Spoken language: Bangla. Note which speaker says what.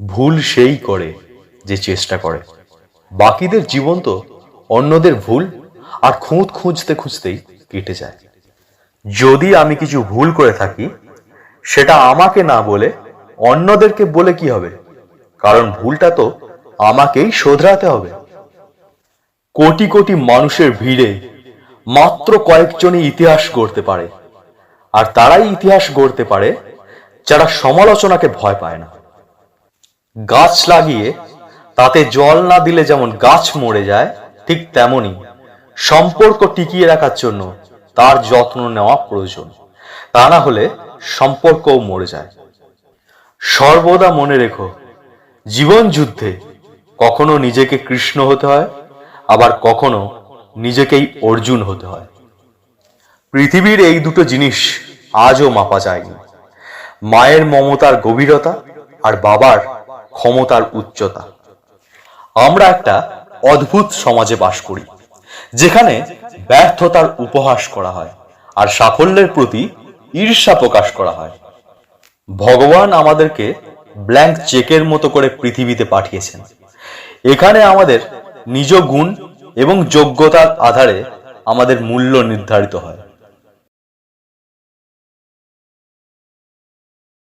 Speaker 1: ভুল সেই করে যে চেষ্টা করে। বাকিদের জীবন তো অন্যদের ভুল আর খুঁত খুঁজতে খুঁজতেই কেটে যায়। যদি আমি কিছু ভুল করে থাকি, সেটা আমাকে না বলে অন্যদেরকে বলে কি হবে? কারণ ভুলটা তো আমাকেই শোধরাতে হবে। কোটি কোটি মানুষের ভিড়ে মাত্র কয়েকজনই ইতিহাস গড়তে পারে। আর তারাই ইতিহাস গড়তে পারে যারা সমালোচনাকে ভয় পায় না। গাছ লাগিয়ে তাতে জল না দিলে যেমন গাছ মরে যায়, ঠিক তেমনি সম্পর্ক টিকিয়ে রাখার জন্য তার যত্ন নেওয়া প্রয়োজন। তা না হলে সম্পর্কও মরে যায়। সর্বদা মনে রেখো, জীবন যুদ্ধে কখনো নিজেকে কৃষ্ণ হতে হয়, আবার কখনো নিজেকেই অর্জুন হতে হয়। পৃথিবীর এই দুটো জিনিস আজও মাপা যায়নি। মায়ের মমতার গভীরতা আর বাবার ক্ষমতার উচ্চতা। আমরা একটা অদ্ভুত সমাজে বাস করি, যেখানে ব্যর্থতার উপহাস করা হয় আর সাফল্যের প্রতি ঈর্ষা প্রকাশ করা হয়। ভগবান আমাদেরকে ব্ল্যাঙ্ক চেকের মতো করে পৃথিবীতে পাঠিয়েছেন। এখানে আমাদের নিজ গুণ এবং যোগ্যতার আধারে আমাদের মূল্য নির্ধারিত হয়।